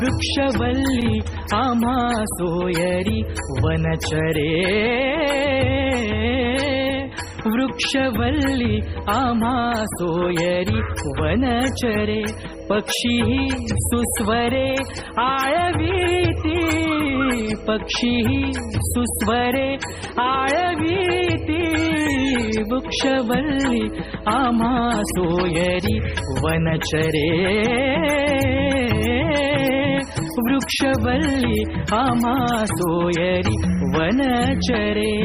वृक्षवल्ली आम्हा सोयरी वनचरे। वृक्षवल्ली आम्हा सोयरी वनचरे। पक्षी सुस्वरे आळवीती। पक्षी सुस्वरे आळवीती। वृक्षवल्ली आम्हा सोयरी वनचरे वृक्षवल्ली आम्हा सोयरी वनचरे.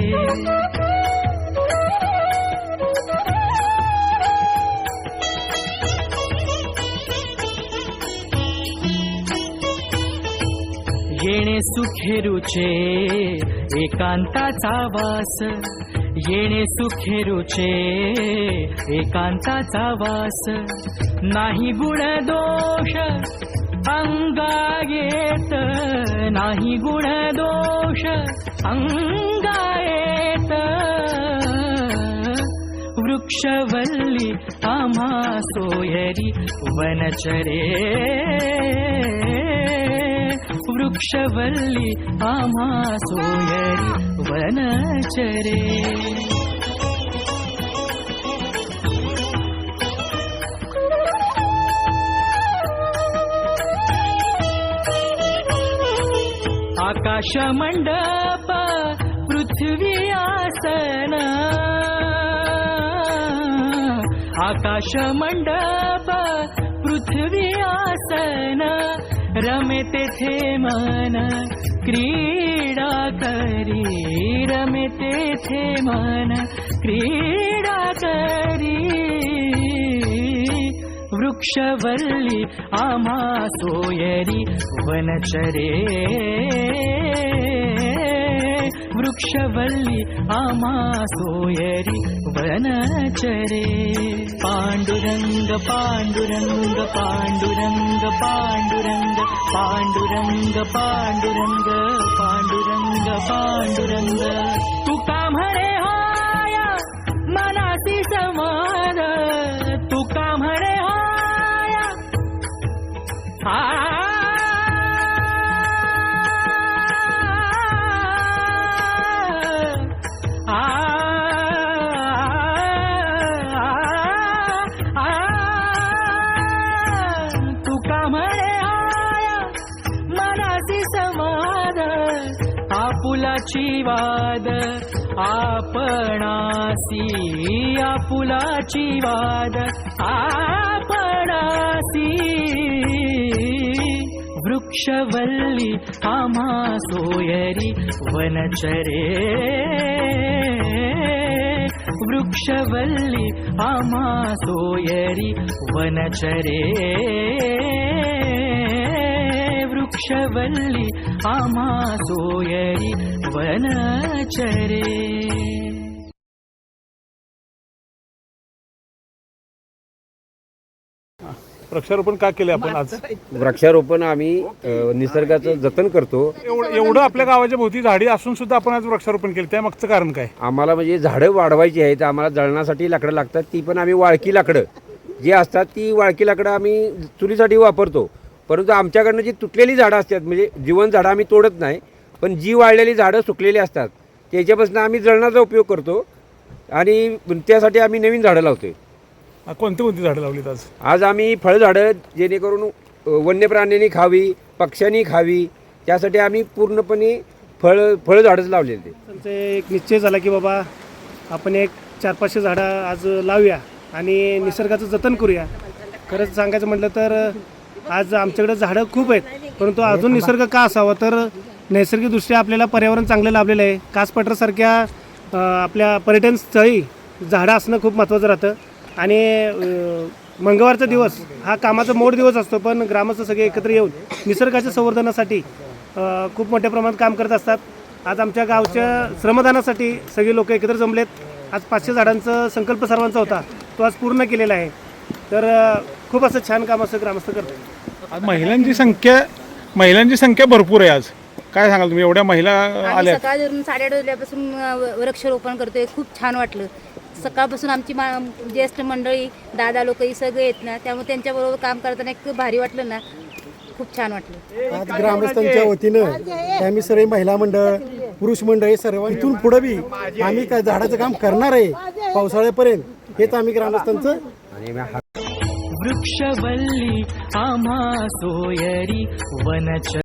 येणे सुखेरुचे एकांताचा वास. येणे सुखेरुचे एकांताचा वास. नाही गुण दोष अंगायेत नाही गुण दोष अंगायत. वृक्षवल्ली आम्हा सोयरी वनचरे. वृक्षवल्ली आम्हा सोयरी वनचरे. आकाशमण्डप पृथ्वी आसन। आकाशमण्डप पृथ्वी आसन। रमेते थे मान क्रीडा करी। रमेते थे मन क्रीडा करी। वृक्षवल्ली आमा आमाोयरी वनचरे। वृक्षवल्लि आमा सोयरि वनचरे। पाण्डुरङ्ग पाण्डुरङ्ग पाण्डुरङ्ग पाण्डुरङ्ग पाण्डुरङ्ग पाण्डुरङ्ग पाण्डुरङ्ग पाण्डुरङ्ग। तु कामरे वाद आपणासी आपुलाची वाद आपणासी. वृक्षवल्ली आम्हा सोयरी वनचरे. वृक्षवल्ली आम्हा सोयरी वनचरे वृक्षवल्ली आम्हा सोयरी वनचरे. वृक्षारोपण का केले आपण आज? वृक्षारोपण आम्ही अ, निसर्गाचं जतन करतो. एवढं एवढं आपल्या गावाच्या भोवती झाडी असून सुद्धा आपण आज वृक्षारोपण केलं. त्या मागचं कारण काय? आम्हाला म्हणजे झाडं वाढवायची आहेत आम्हाला जळणासाठी लाकडं लागतात ती पण आम्ही वाळकी लाकडं. जी असतात ती वाळकी लाकडं आम्ही चुलीसाठी वापरतो. परंतु आमच्याकडनं जी तुटलेली झाडं असतात म्हणजे जीवन झाडं आम्ही तोडत नाही पण जी वाळलेली झाडं सुकलेली असतात त्याच्यापासून आम्ही जळणाचा उपयोग करतो आणि त्यासाठी आम्ही नवीन झाडं लावतोय. आ, कोणती कोणती झाडं लावलीत आज? आज आम्ही फळझाडं जेणेकरून वन्य प्राण्यांनी खावी पक्ष्यांनी खावी त्यासाठी आम्ही पूर्णपणे फळ फळझाडंच लावलेले ते आमचं एक निश्चय झाला की बाबा आपण एक चार पाचशे झाडं आज लावूया आणि निसर्गाचं जतन करूया. खरंच सांगायचं म्हटलं तर आज आमच्याकडे झाडं खूप आहेत परंतु अजून निसर्ग का असावा? तर नैसर्गिकदृष्ट्या आपल्याला पर्यावरण चांगलं लाभलेलं आहे. कासपटरसारख्या आपल्या पर्यटन स्थळी झाडं असणं खूप महत्त्वाचं राहतं. आणि मंगळवारचा दिवस हा कामाचा मोड दिवस असतो पण ग्रामस्थ सगळे एकत्र येऊन निसर्गाच्या संवर्धनासाठी खूप मोठ्या प्रमाणात काम करत असतात. आज आमच्या गावच्या श्रमदानासाठी सगळे लोक एकत्र जमलेत. आज पाचशे झाडांचा संकल्प सर्वांचा होता. तो आज पूर्ण केलेला आहे. तर खूप असं छान काम असं ग्रामस्थ करतात. आज महिलांची संख्या महिलांची संख्या भरपूर आहे आज. काय सांगाल तुम्ही? एवढ्या महिला आल्या सकाळ धरून साडेआठ वाजल्यापासून वृक्षारोपण करतोय. खूप छान वाटलं. सकाळपासून आमची मा ज्येष्ठ मंडळी दादा लोक सगळे आहेत ना. त्यामुळे त्यांच्याबरोबर काम करताना एक भारी वाटलं ना. खूप छान वाटलं. आज ग्रामस्थांच्या वतीनं आम्ही सर्व महिला मंडळ पुरुष मंडळ हे सर्व इथून पुढे बी आम्ही काय झाडाचं काम करणार आहे पावसाळ्यापर्यंत हेच आम्ही ग्रामस्थांचं वृक्षवल्ली आम्हा सोयरी वनच